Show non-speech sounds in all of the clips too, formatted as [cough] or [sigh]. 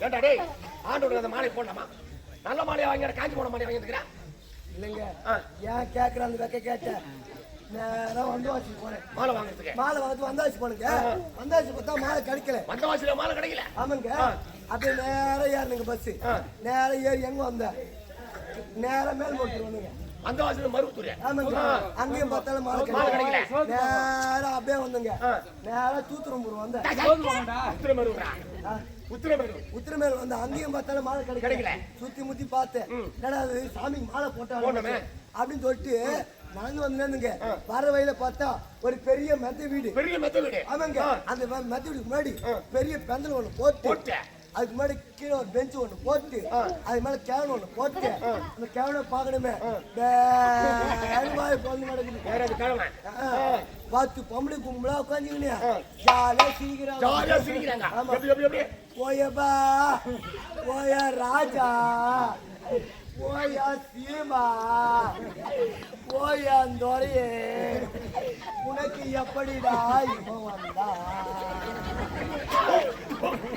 ஏண்டா டேய் ஆண்டோட அந்த மாலை போடலாமா நல்ல மாலையா வாங்கி காஞ்சி போன மாலையா வாங்கிருக்கிறேன் இல்லைங்க ஆ. ஏன் கேட்குற அந்த வெக்க கேட்டேன் நேரம் வந்தாச்சு போனேன் மாலை வாங்குறதுக்கு மாலை வாங்கி வந்தாச்சு போனுங்க வந்தாச்சு பார்த்தா மாலை கிடைக்கல வந்த வாசியில மாலை கிடைக்கல ஆமாங்க அப்படியே நேரம் ஏறினுங்க பஸ் நேரம் ஏறி எங்க வந்த நேரம் மேல் போட்டு வந்துங்க வந்த வாசியில மருவத்தூர். ஆமாங்க. அங்கேயும் பார்த்தாலும் மாலை மாலை கிடைக்கல. நேரம் அப்படியே வந்தங்க. நேரம் தூத்துறம்பூர் வந்தேன் உத்திரமருவா ஆ. உத்திரமருவ உத்திரமேல் வந்து அங்கேயும் பார்த்தாலும் மாலை கிடைக்கல. சுத்தி முத்தி பார்த்தேன் என்னடா அது சாமி மாலை போட்டாங்க. அப்படின்னு சொல்லிட்டு நடந்து வந்தேனுங்க வர வழியில பார்த்தா ஒரு பெரிய மெத்த வீடு. பெரிய மெத்த வீடு. ஆமாங்க. அந்த மெத்த வீடுக்கு முன்னாடி பெரிய பெந்தல் ஒண்ணு போட்டு போட்டு. அதுக்கு முன்னாடி கீழே ஒரு பெஞ்ச் ஒண்ணு போட்டு அது மேல கேவன் ஒண்ணு போட்டு அந்த கேவனை பாக்கணுமே குழந்தை நடக்குது. பத்து பொம்பளை கும்பலா உட்காந்துக்கினே ஜாலியா சிரிக்கிறாங்க. ஜாலியா சிரிக்கிறாங்க. ஆமா. எப்படி எப்படி எப்படி? போயப்பா போய ராஜா போயா சீமா போயா துறையே உனக்கு எப்படிடா இவன் வந்தா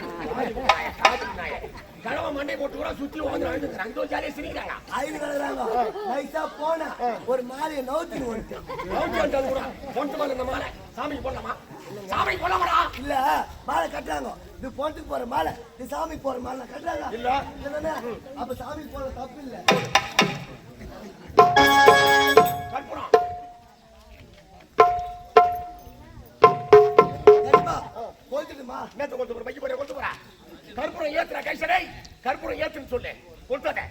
[laughs] கிழமை மண்டை போட்டு கூட சுத்தி வந்து வாழ்ந்துக்கிறாங்க இதோ ஜாலியா சிரிக்கிறாங்க ஐந்து கிடக்குறாங்க நைஸா போன ஒரு மாலையை நவுத்தின்னு வந்துட்டு அவங்க வந்தாலும் கூட பொண்டு மேல. இந்த மாலை சாமிக்கு போடலாமா? சாமிக்கு போடலாமாடா இல்ல. மாலை கட்டுறாங்க. இது பொண்ணுக்கு போற மாலை இது சாமிக்கு போற மாலை கட்டுறாங்க. இல்ல. இல்லதானே அப்ப சாமி போற தப்பு இல்லை. போயிட்டுமா நேத்து கொண்டு போற பைக்கு போற கொண்டு போற கற்பூரம் ஏத்துற கைசடை. கற்பூரம் ஏத்துன்னு சொல்லு. கொடுத்தாத.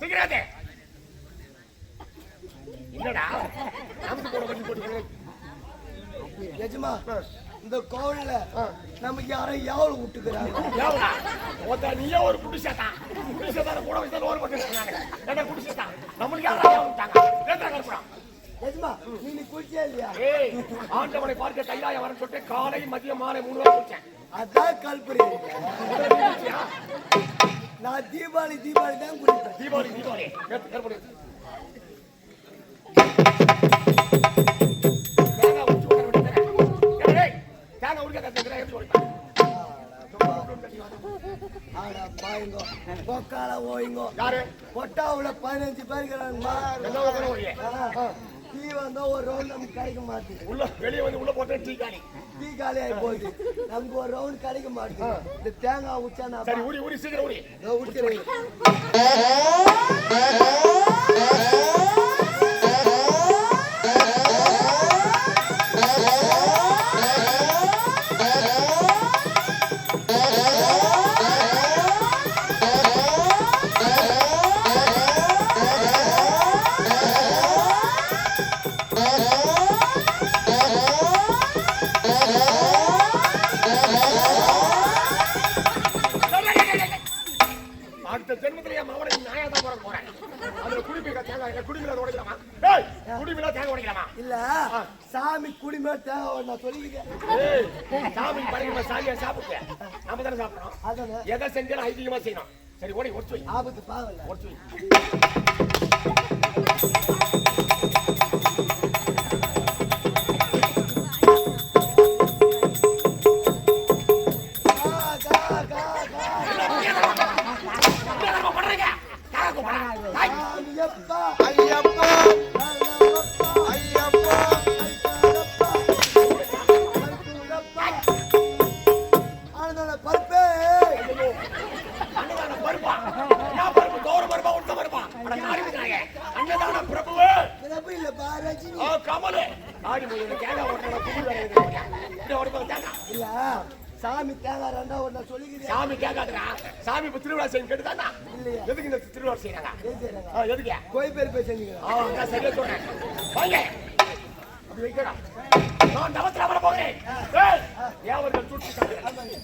சீக்கிராதே என்னடா? நமக்கு போற வண்டி போட்டு எஜமா இந்த கோவில்ல நமக்கு யாரும் எவ்வளவு விட்டுக்கிறாங்க ஒருத்தர் நீயே ஒரு குட்டி சேத்தா குட்டி சேத்தான கூட வச்சு ஓர் போட்டு என்ன குட்டி சேத்தா நம்மளுக்கு யாரா விட்டாங்க எஜமா நீ நீ இல்லையா? ஏய் ஆண்டவனை பார்க்க கைலாய சொல்லிட்டு காலை மதியம் மாலை மூணு வாரம் அதான் கல்புரி? நான் தீபாவளி தீபாவளி தான் குடிப்பேன் தீபாவளி தீபாவளி. பாயுங்கோ. பொக்கால ஓயுங்கோ. பொட்டாவுல பதினஞ்சு பேர் என்ன உட்கார ஒழிய டீ வந்தா ஒரு ரவுண்ட் நமக்கு கிடைக்க மாட்டேங்குது உள்ள வெளியே வந்து உள்ள போட்டேன் டீ காலி டீ காலி ஆகி போகுது நமக்கு ஒரு ரவுண்ட் கிடைக்க மாட்டேங்குது இந்த தேங்காய் உச்சா நான் சரி உரி உரி சீக்கிரம் உரி இதோ உடிக்கிறேன் ஏய் குடிமையில தேங்காய் உடைக்கலாமா? இல்ல சாமி குடிமே தேவை நான் சொல்லிக்கிறேன் ஏய் சாமி படைக்கிற சாமியை சாப்பிட்டு நாம தானே சாப்பிடணும். அதானே. எதை செஞ்சாலும் ஐதீகமா செய்யணும். சரி ஓடி ஒடிச்சு வை. ஆபத்து பாவல ஒடிச்சு வை. ஆடி இந்த தேங்காய் ஓட்டுற இருக்கு இப்படி ஓடி தேங்காய். இல்ல சாமி தேங்காய் ரெண்டா ஒண்ணு சொல்லிக்கிறேன் சாமி கேட்காதுடா. சாமி இப்ப திருவிழா செய்யும் கேட்டுதானா இல்லையா. எதுக்கு இந்த திருவிழா செய்யறாங்க எதுக்கு? கோயில் பேர் போய் செஞ்சுக்கிறேன். ஆ சரியா சொல்றேன். வாங்க. அப்படி வைக்கடா. நான் தவத்துல வர போகிறேன். தேவர்கள் சுற்றி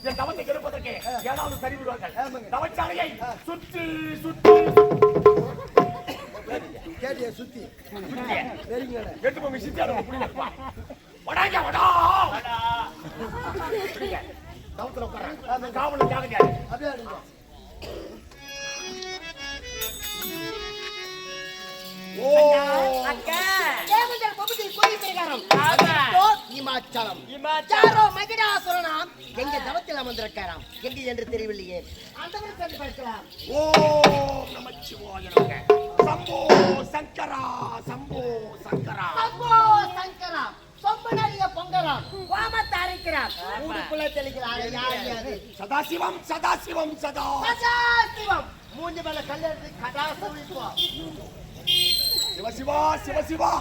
என் தவத்தை கெடுப்பதற்கு ஏதாவது சரி விடுவார்கள் தவச்சாலையை சுற்றி சுற்றி. கேட்டியா சுத்தி சரிங்க எங்க தவத்தில் அமர்ந்திருக்காராம் எங்கு என்று தெரியவில்லையே அந்த சம்போ சங்கரா சம்போ சங்கரா. சம்போ சங்கரா. சொம்பு நிறைய பொங்கலாம் கோமத்தை அரைக்கிறார் ஊருக்குள்ள தெளிக்கிறார் யார் அது சதாசிவம் சதாசிவம் சதா. சதாசிவம். மூஞ்சி மேல கல்லெடுத்து கடாசு விழிப்போம் சிவசிவா சிவசிவா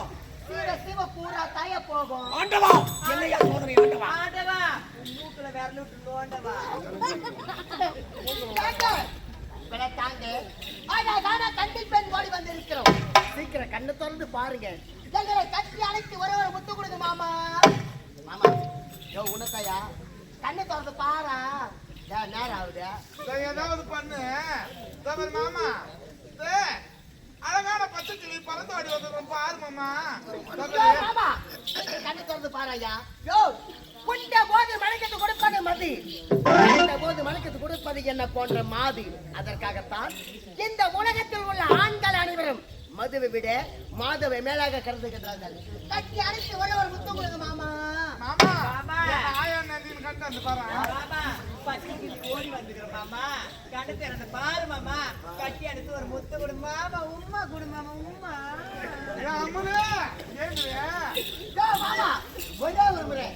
சீர சிவ பூரா தய போகும். ஆண்டவா. என்னையா சோதனை ஆண்டவா? ஆண்டவா. மூக்குல விரல் விட்டு இவனை தாங்க. அழகான கண்ணில் பெண் ஓடி வந்திருக்கிறோம். சீக்கிரம் கண்ணை திறந்து பாருங்க. எங்களை கட்டி அழைத்து ஒரே ஒரு முத்து கொடுங்க மாமா. மாமா யோ உனக்கையா? கண்ணை திறந்து பாரா. நேரம் ஆகுது. ஏதாவது பண்ணு. மாமா. அழகான பச்சை கிளி பறந்து ஆடி வந்துடும் பாரு மாமா. மாமா. கண்ணை திறந்து பாராயா யோ குண்ட போது மணிக்கத்து கொடுப்பது மதி. குண்ட போது மணிக்கத்து கொடுப்பது என்ன போன்ற மாதி அதற்காகத்தான் இந்த உலகத்தில் உள்ள ஆண்கள் அனைவரும் மதுவை விட மாதவை மேலாக கருதுகின்றார்கள். கட்டி அழைத்து ஒரே ஒரு முத்தம் கொடுங்க மாமா. கண்டு ஓடி வந்துக்கிற மாமா. கண்ணு திறந்து பாரு மாமா. கட்டி எடுத்து ஒரு முத்து கொடு மாமா. உம்மா கொடு மாமா உம்மா. அம்மனே. ஒரே ஒரு முறை.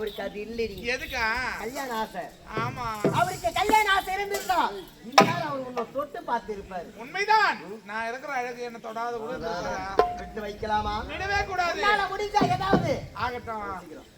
அவருக்கு அது இல்லடி. எதுக்கா? கல்யாண ஆசை. ஆமா. அவருக்கு கல்யாண ஆசை இருந்திருந்தா இந்நேரம் அவர் உன்னை தொட்டு பார்த்து இருப்பாரு உண்மைதான். நான் இருக்கிற அழகு என்ன தொடாத கூட. விட்டு வைக்கலாமா? விடவே கூடாது. முடிஞ்சா ஏதாவது. ஆகட்டும்.